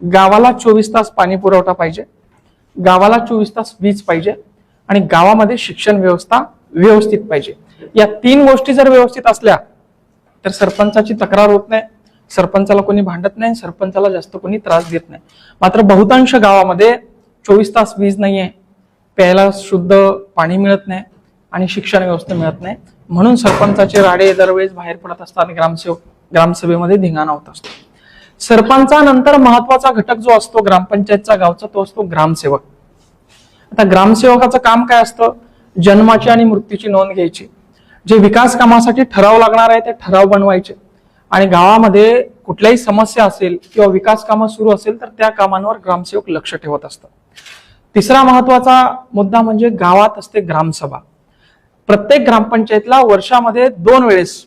गावाला चोवीस तास पाणी पुरवठा पाहिजे गावाला चोवीस तास वीज पाहिजे आणि गावामध्ये शिक्षण व्यवस्था व्यवस्थित पाहिजे. या तीन गोष्टी जर व्यवस्थित असल्या तर सरपंचाची तक्रार होत नाही सरपंचाला कोणी भांडत नाही सरपंचाला जास्त कोणी त्रास देत नाही. मात्र बहुतांश गावामध्ये चोवीस तास वीज नाहीये प्यायला शुद्ध पाणी मिळत नाही आणि शिक्षण व्यवस्था मिळत नाही. म्हणून सरपंचाचे राडे दरवेळेस बाहेर पडत असतात ग्रामसेवक ग्रामसभेमध्ये धिंगाणा होत असतो. सरपंचानंतर महत्त्वाचा घटक जो असतो ग्रामपंचायतचा गावचा तो असतो ग्रामसेवक. आता ग्रामसेवकाचं काम काय असतं? जन्माची आणि मृत्यूची नोंद घ्यायची. जे विकास कामासाठी ठराव लागणार आहे ते ठराव बनवायचे. आणि गावामध्ये कुठल्याही समस्या असेल किंवा विकास कामं सुरू असेल तर त्या कामांवर ग्रामसेवक लक्ष ठेवत असतात. तिसरा महत्त्वाचा मुद्दा म्हणजे गावात असते ग्रामसभा. प्रत्येक ग्रामपंचायतला वर्षामध्ये दोन वेळेस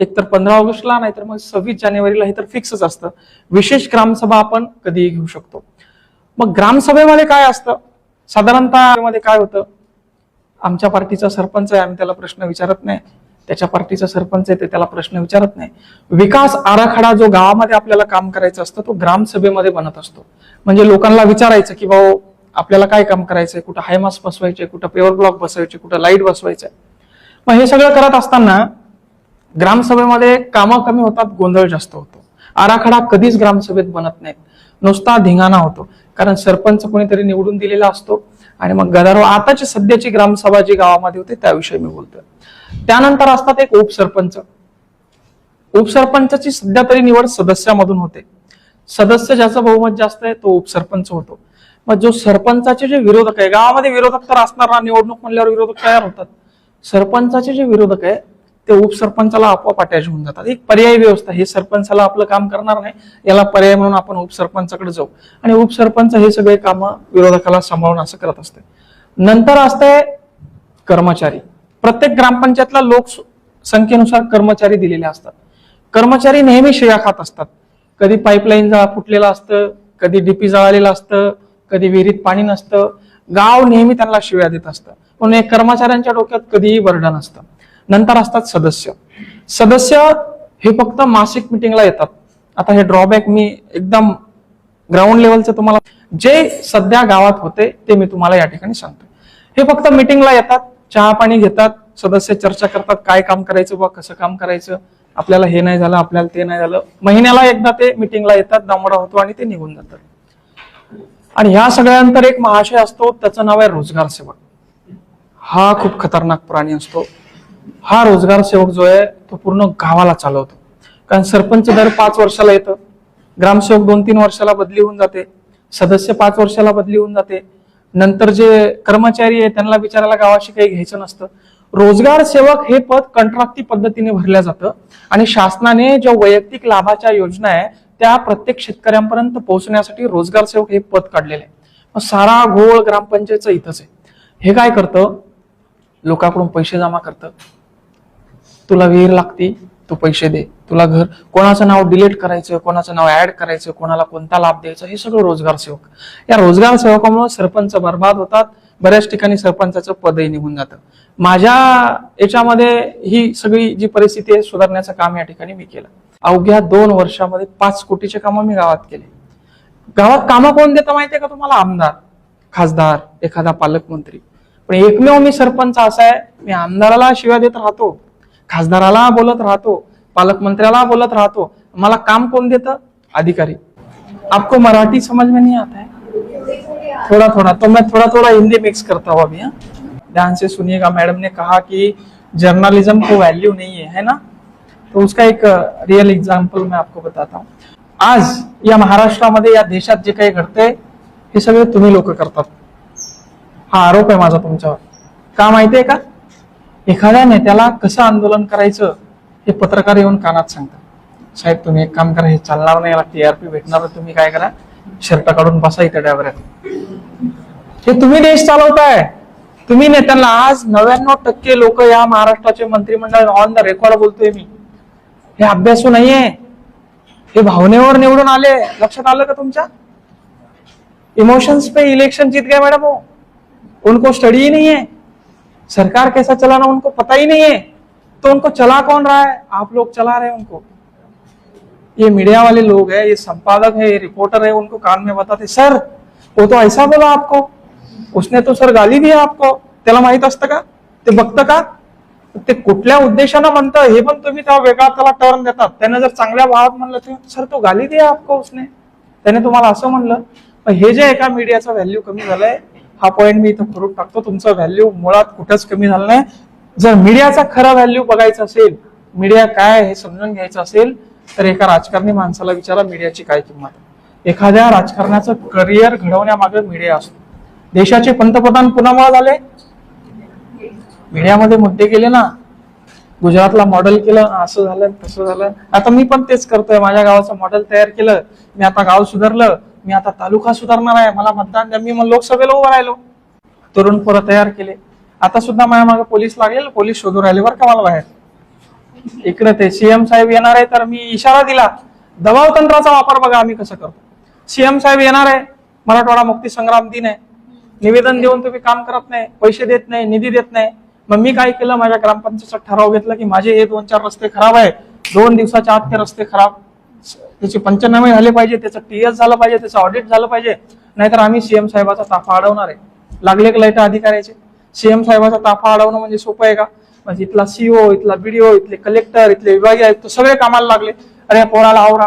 एक तर पंधरा ऑगस्टला नाहीतर मग सव्वीस जानेवारीला हे तर फिक्सच असतं. विशेष ग्रामसभा आपण कधीही घेऊ शकतो. मग ग्रामसभेमध्ये काय असतं? साधारणतः मध्ये काय होतं? आमच्या पार्टीचा सरपंच आहे आम्ही त्याला प्रश्न विचारत नाही. त्याच्या पार्टीचा सरपंच आहे ते त्याला प्रश्न विचारत नाही. विकास आराखडा जो गावामध्ये आपल्याला काम करायचं असतं तो ग्रामसभेमध्ये बनत असतो. म्हणजे लोकांना विचारायचं की भाऊ आपल्याला काय काम करायचंय? कुठं हायमास बसवायचे कुठं पेवर ब्लॉक बसवायचे कुठं लाइट बसवायचंय? मग हे सगळं करत असताना ग्रामसभेमध्ये कामं कमी होतात गोंधळ जास्त होतो. आराखडा कधीच ग्रामसभेत बनत नाहीत. नुसता धिंगाणा होतो. कारण सरपंच कोणीतरी निवडून दिलेला असतो आणि मग गदारोळ आताची सध्याची ग्रामसभा जी गावामध्ये होते त्याविषयी मी बोलतोय. त्यानंतर असतात एक उपसरपंच. उपसरपंचाची सध्या तरी निवड सदस्यामधून होते. सदस्य ज्याचं बहुमत जास्त आहे तो उपसरपंच होतो. मग जो सरपंचाचे जे विरोधक आहे गावामध्ये विरोधक तर असणार ना निवडणूक म्हणल्यावर विरोधक तयार होतात. सरपंचाचे जे विरोधक आहे ते उपसरपंचाला आपोआप अटॅच होऊन जातात. एक पर्यायी व्यवस्था हे सरपंचाला आपलं काम करणार नाही याला पर्याय म्हणून आपण उपसरपंचाकडे जाऊ. आणि उपसरपंच हे सगळे कामं विरोधकाला सांभाळून असं करत असते. नंतर असते कर्मचारी. प्रत्येक ग्रामपंचायतला लोक संख्येनुसार कर्मचारी दिलेले असतात. कर्मचारी नेहमी शिया खात असतात. कधी पाईपलाईन जळा फुटलेलं असतं कधी डीपी जळालेलं असतं कधी विहिरीत पाणी नसतं. गाव नेहमी त्यांना शिव्या देत असतं. पण कर्मचाऱ्यांच्या डोक्यात कधीही बर्डन असतं नंतर असतात सदस्य. सदस्य हे फक्त मासिक मिटिंगला येतात. आता हे ड्रॉबॅक मी एकदम ग्राउंड लेवलचं तुम्हाला जे सध्या गावात होते ते मी तुम्हाला या ठिकाणी सांगतो हे फक्त मिटिंगला येतात चहा पाणी घेतात सदस्य चर्चा करतात काय काम करायचं बा कसं काम करायचं आपल्याला हे नाही झालं आपल्याला ते नाही झालं. महिन्याला एकदा ते मिटिंगला येतात दामोडा होतो आणि ते निघून जातात. आणि ह्या सगळ्यानंतर एक महाशय असतो त्याचं नाव आहे रोजगार सेवक. हा खूप खतरनाक प्राणी असतो. हा रोजगार सेवक जो आहे तो पूर्ण गावाला चालवतो. कारण सरपंच दर पाच वर्षाला येतं. ग्रामसेवक दोन तीन वर्षाला बदली होऊन जाते. सदस्य पाच वर्षाला बदली होऊन जाते. नंतर जे कर्मचारी आहे त्यांना विचारायला गावाशी काही घ्यायचं नसतं. रोजगार सेवक हे पद कंत्राटी पद्धतीने भरल्या जातं. आणि शासनाने ज्या वैयक्तिक लाभाच्या योजना आहे त्या प्रत्येक शेतकऱ्यांपर्यंत पोहोचण्यासाठी रोजगार सेवक हे पद काढलेलं आहे. मग सारा घोळ ग्रामपंचायतचं इथंच आहे. हे काय करतं? लोकांकडून पैसे जमा करतं. तुला विहीर लागती तू पैसे दे. तुला घर कोणाचं नाव डिलीट करायचं कोणाचं नाव ऍड करायचं कोणाला कोणता लाभ द्यायचा हे सगळं रोजगार सेवक. या रोजगार सेवकामुळे सरपंच बर्बाद होतात बऱ्याच ठिकाणी सरपंचाचं पदही निघून जातं. माझ्या याच्यामध्ये ही सगळी जी परिस्थिती आहे सुधारण्याचं काम या ठिकाणी मी केलं. अवघ्या दोन वर्षामध्ये पाच कोटीचे कामं मी गावात केले. गावात कामं कोण देतं माहितीये का तुम्हाला? आमदार खासदार एखादा पालकमंत्री. पण एकमेव मी सरपंच असा आहे मी आमदाराला शिव्या देत राहतो. खासदाराला बोलत राहतो पालकमंत्र्याला बोलत राहतो. मला काम कोण देतं? अधिकारी. आपको मराठी समझ में नहीं आता है? थोड़ा थोड़ा. तो मैं थोड़ा थोड़ा हिंदी मिक्स करता हूँ अभी हाँ? ध्यान से सुनिएगा. मैडम ने कहा कि जर्नलिज्म को वैल्यू नहीं है है ना? तो उसका एक रियल एग्जाम्पल मैं आपको बताता हूँ. आज या महाराष्ट्रामध्ये या देशात जे काही घडते हे सगळे तुम्ही लोक करतात. हा आरोप आहे माझा तुमच्यावर. का माहितीये का? एखाद्या नेत्याला कसं आंदोलन करायचं हे पत्रकार येऊन कानात सांगतात. साहेब तुम्ही एक काम करा हे चालणार नाही याला टीआरपी भेटणार तुम्ही काय करा शर्ट काढून बसा इथे ड्रायव्हरात हे तुम्ही देश चालवताय. तुम्ही नेत्यांना आज नव्याण्णव टक्के लोक या महाराष्ट्राचे मंत्रिमंडळ ऑन द रेकॉर्ड बोलतोय मी. हे अभ्यासू नाहीये. हे भावनेवर निवडून आले. लक्षात आलं का तुमच्या? इमोशन्स पे इलेक्शन जीत गए हो. वो उनको स्टडी ही नहीं है सरकार कैसा चलाना उनको पता ही नहीं है। तो उनको चला कौन रहा है? आप लोग चला रहे हैं उनको। ये मीडिया वाले लोग हैं ये संपादक है ये रिपोर्टर है उनको कान में बताते सर वो तो ऐसा बोला आपको। उसने तो सर गाली दिया आपको। त्याला माहीत असतं का? ते बघतं का? ते कुठल्या उद्देशानं म्हणतं? हे पण तुम्ही त्या वेगळा त्याला टर्न देतात. त्याने जर चांगल्या भावात म्हणलं तर सर तो गाली दिया आपको उसने. त्याने तुम्हाला असं म्हणलं. हे जे एका मीडियाचा व्हॅल्यू कमी झालाय हा पॉईंट मी इथं करून टाकतो. तुमचा व्हॅल्यू मुळात कुठंच कमी झाला नाही. जर मीडियाचा खरा व्हॅल्यू बघायचा असेल मीडिया काय हे समजून घ्यायचं असेल तर एका राजकारणी माणसाला विचारा मीडियाची काय किंमत एखाद्या राजकारणाचं करिअर घडवण्यामागे मीडिया असतो. देशाचे पंतप्रधान कुणामुळे झाले. मीडियामध्ये मुद्दे केले ना. गुजरातला मॉडेल केलं असं झालं तसं झालं. आता मी पण तेच करतोय. माझ्या गावाचं मॉडेल तयार केलं. मी आता गाव सुधारलं. मी आता तालुका सुधारणार आहे मला मतदान द्या. मी मग लोकसभेला उभं राहिलो. तरुण पोरं तयार केले. आता सुद्धा माझ्या मागे पोलीस लागेल पोलीस शोधून राहिले बरं का मला बाहेर? इकडे ते सीएम साहेब येणार आहे तर मी इशारा दिला. दबाव तंत्राचा वापर बघा आम्ही कसं करतो. सीएम साहेब येणार आहे मराठवाडा मुक्ती संग्राम दिन आहे. निवेदन देऊन तुम्ही काम करत नाही पैसे देत नाही निधी देत नाही. मग मी काय केलं? माझ्या ग्रामपंचायतचा ठराव घेतला की माझे हे दोन चार रस्ते खराब आहे दोन दिवसाच्या आत ते रस्ते खराब. त्याचे पंचनामे झाले पाहिजे त्याचं टीएस झालं पाहिजे त्याचं ऑडिट झालं पाहिजे. नाहीतर आम्ही सीएम साहेबाचा ताफा अडवणार आहे. लागले का लाइट अधिकाऱ्याचे. सीएम साहेबाचा ताफा अडवणं म्हणजे सोपं आहे का? म्हणजे इथला सीओ इथला बीडीओ इथले कलेक्टर इथले विभागीय आयुक्त सगळे कामाला लागले. अरे पोराला आवरा.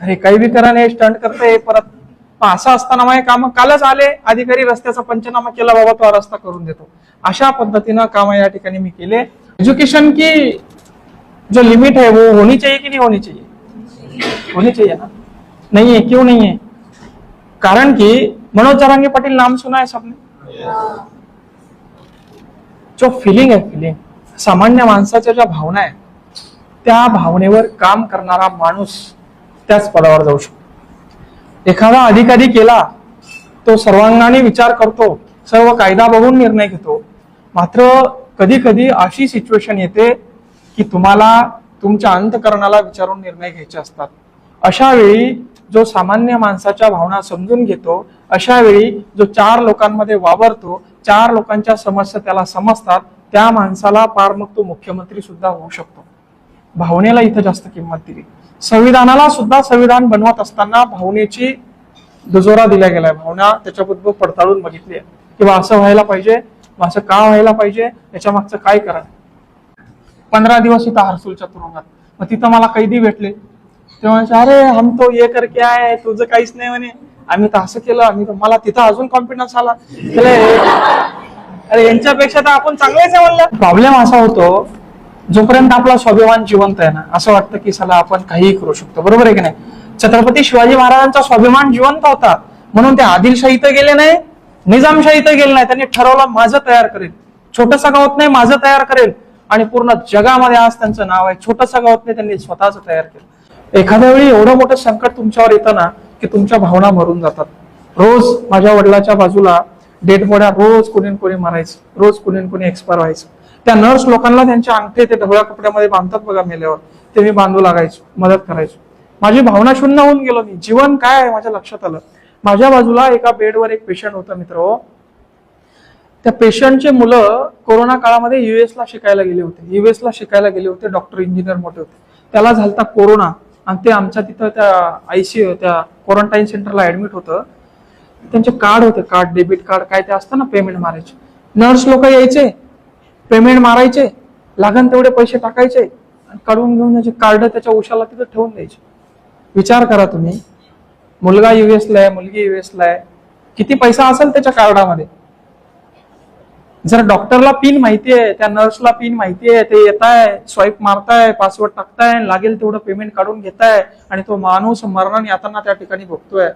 अरे काही बी करा नाही स्टंट करते परत. असं असताना माझे काम कालच आले. अधिकारी रस्त्याचा पंचनामा केला बाबा तो रस्ता करून देतो. अशा पद्धतीनं काम या ठिकाणी मी केले. एज्युकेशन की जो लिमिट आहे वो होनी चाहिए की नाही होनी चाहिए? होनी चाहिए ना? नहीं है क्यों नहीं है? कारण की मनोज जरांगे पाटील नाम सुना है सबने? जो फिलिंग आहे फिलिंग सामान्य माणसाच्या ज्या भावना आहेत त्या भावनेवर काम करणारा माणूस त्याच पदावर जाऊ शकतो. एखादा अधिकारी केला तो सर्वांगाने विचार करतो सर्व कायदा बघून निर्णय घेतो मात्र कधी कधी अशी सिच्युएशन येते की तुम्हाला तुमच्या अंतकरणाला विचारून निर्णय घ्यायचे असतात. अशा वेळी जो सामान्य माणसाच्या भावना समजून घेतो अशा वेळी जो चार लोकांमध्ये वावरतो चार लोकांच्या समस्या त्याला समजतात त्या माणसाला पार मग तो मुख्यमंत्री सुद्धा होऊ शकतो. भावनेला इथं जास्त किंमत दिली. संविधानाला सुद्धा संविधान बनवत असताना भावनेची दुजोरा दिला गेलाय. भावना त्याच्याबद्दल पडताळून बघितली आहे. किंवा असं व्हायला पाहिजे असं का व्हायला पाहिजे याच्या मागचं काय करा पंधरा दिवस इथं हर्सूलच्या तुरुंगात. मग तिथं मला कैदी भेटले. ते अरे हम तो ये करके आहे तुझं काहीच नाही म्हणे. आम्ही तर असं केलं. आम्ही तर मला तिथं अजून कॉन्फिडन्स आला. अरे यांच्यापेक्षा तर आपण चांगलेच आहे म्हणलं. प्रॉब्लेम असा होतो जोपर्यंत आपला स्वाभिमान जिवंत आहे ना असं वाटतं की चला आपण काहीही करू शकतो. बरोबर आहे की नाही? छत्रपती शिवाजी महाराजांचा स्वाभिमान जिवंत होता. म्हणून ते आदिलशाही इथं गेले नाही निजामशाही इथं गेले नाही. त्यांनी ठरवलं माझं तयार करेल. छोटंसं गाव होत नाही माझं तयार करेल. आणि पूर्ण जगामध्ये आज त्यांचं नाव आहे. छोटंसं गावात त्यांनी स्वतःच तयार केलं. एखाद्या वेळी एवढं मोठं संकट तुमच्यावर येतं ना की तुमच्या भावना मरून जातात. रोज माझ्या वडिलाच्या बाजूला डेड बॉड्या रोज कोणी कुणी कोणी मारायचं रोज कोणी कुणी कोणी एक्सपायर व्हायचं. त्या नर्स लोकांना त्यांच्या अंगठे ते ढवळ्या कपड्यामध्ये बांधतात बघा मेल्यावर. ते मी बांधू लागायचो मदत करायचो. माझी भावना शून्य होऊन गेलो मी. जीवन काय आहे माझ्या लक्षात आलं. माझ्या बाजूला एका बेडवर एक पेशंट होता मित्र हो. त्या पेशंटचे मुलं कोरोना काळामध्ये युएसला शिकायला गेले होते. युएसला शिकायला गेले होते डॉक्टर इंजिनियर मोठे होते. त्याला झालता कोरोना आणि ते आमच्या तिथं त्या आयसीयू त्या क्वारंटाईन सेंटरला ऍडमिट होतं. त्यांचे कार्ड होते कार्ड डेबिट कार्ड काय ते असतं ना पेमेंट मारायचे. नर्स लोक यायचे पेमेंट मारायचे लागन तेवढे पैसे टाकायचे आणि काढून घेऊन त्याचे कार्ड त्याच्या उशाला तिथं ठेवून द्यायचे. विचार करा तुम्ही. मुलगा युएसला आहे मुलगी युएसला आहे. किती पैसा असेल त्याच्या कार्डामध्ये? जर डॉक्टरला पिन माहिती आहे त्या नर्सला पिन माहिती आहे ते येत आहे स्वाईप मारताय पासवर्ड टाकताय लागेल तेवढं पेमेंट काढून घेताय आणि तो माणूस मरणाने यातना त्या ठिकाणी बघतोय.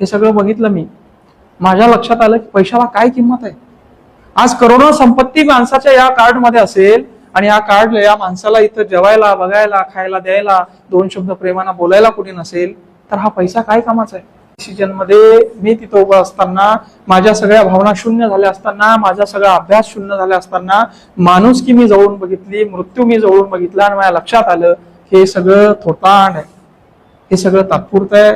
हे सगळं बघितलं मी. माझ्या लक्षात आलं की पैशाला काय किंमत आहे? आज करोडो संपत्ती माणसाच्या या कार्डमध्ये असेल आणि या कार्ड या माणसाला इथं जेवायला बघायला खायला द्यायला दोन शब्द प्रेमाना बोलायला कुणी नसेल तर हा पैसा काय कामाचा आहे? डिसिजनमध्ये मी तिथं उभं असताना माझ्या सगळ्या भावना शून्य झाल्या असताना माझा सगळा अभ्यास शून्य झाला असताना माणूस की मी जवळून बघितली मृत्यू मी जवळून बघितला आणि माझ्या लक्षात आलं हे सगळं थोताण आहे. हे सगळं तात्पुरतं आहे.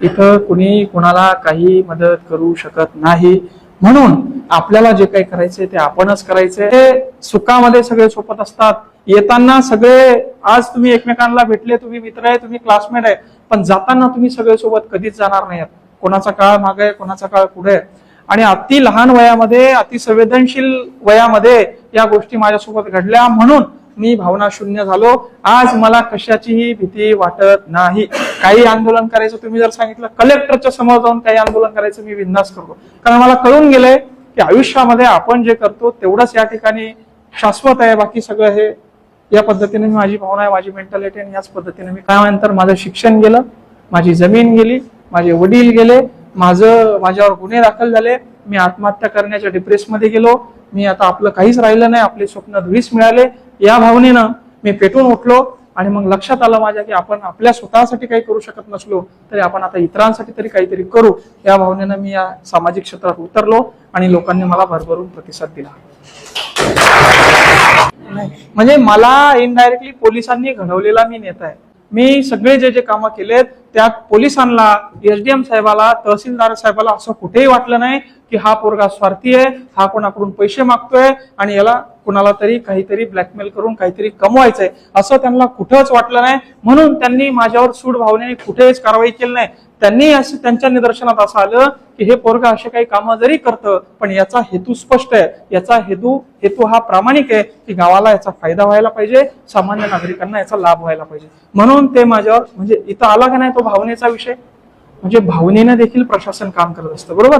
इथं कुणी कुणाला काही मदत करू शकत नाही. म्हणून आपल्याला जे काही करायचंय ते आपणच करायचंय. ते सुखामध्ये सगळे सोपत असतात. येताना सगळे आज तुम्ही एकमेकांना भेटले तुम्ही मित्र आहे तुम्ही क्लासमेट आहे पण जाताना तुम्ही सगळे सोबत कधीच जाणार नाही कोणाचा काळ मागे आहे कोणाचा काळ पुढे आहे. आणि अति लहान वयामध्ये अति संवेदनशील वयामध्ये या गोष्टी माझ्यासोबत घडल्या म्हणून मी भावना शून्य झालो. आज मला कशाचीही भीती वाटत नाही. काही आंदोलन करायचं तुम्ही जर सांगितलं कलेक्टरच्या समोर जाऊन काही आंदोलन करायचं मी बिंदास करतो. कारण मला कळून गेलंय की आयुष्यामध्ये आपण जे करतो तेवढंच या ठिकाणी शाश्वत आहे बाकी सगळं हे या पद्धतीने मी माझी भावना आहे माझी मेंटॅलिटी आणि याच पद्धतीने मी काय नंतर माझं शिक्षण गेलं माझी जमीन गेली माझे वडील गेले माझं माझ्यावर गुन्हे दाखल झाले मी आत्महत्या करण्याच्या डिप्रेसमध्ये गेलो मी आता आपलं काहीच राहिलं नाही आपले स्वप्न धुळीस मिळाले या भावनेनं मी पेटून उठलो आणि मग लक्षात आलं माझ्या की आपण आपल्या स्वतःसाठी काही करू शकत नसलो तरी आपण आता इतरांसाठी तरी काहीतरी करू या भावनेनं मी या सामाजिक क्षेत्रात उतरलो आणि लोकांनी मला भरभरून प्रतिसाद दिला. म्हणजे मला इनडायरेक्टली पोलिसांनी घडवलेला मी नेता आहे मी सगळे जे जे कामं केलेत त्यात पोलिसांना एसडीएम साहेबाला तहसीलदार साहेबाला असं कुठेही वाटलं नाही की हा पोरगा स्वार्थी आहे हा कोणाकडून पैसे मागतोय आणि याला कुणाला तरी काहीतरी ब्लॅकमेल करून काहीतरी कमवायचंय. असं त्यांना कुठंच वाटलं नाही. म्हणून त्यांनी माझ्यावर सूड भावनेने कुठेच कारवाई केली नाही. त्यांनी असं त्यांच्या निदर्शनात असं आलं की हे पोरगा असे काही कामं जरी करतं पण याचा हेतू स्पष्ट आहे. याचा हेतू हेतू हा प्रामाणिक आहे की गावाला याचा फायदा व्हायला पाहिजे सामान्य नागरिकांना याचा लाभ व्हायला पाहिजे. म्हणून ते माझ्यावर म्हणजे इथं आला का नाही तो भावनेचा विषय? म्हणजे भावनेनं देखील प्रशासन काम करत असतं बरोबर?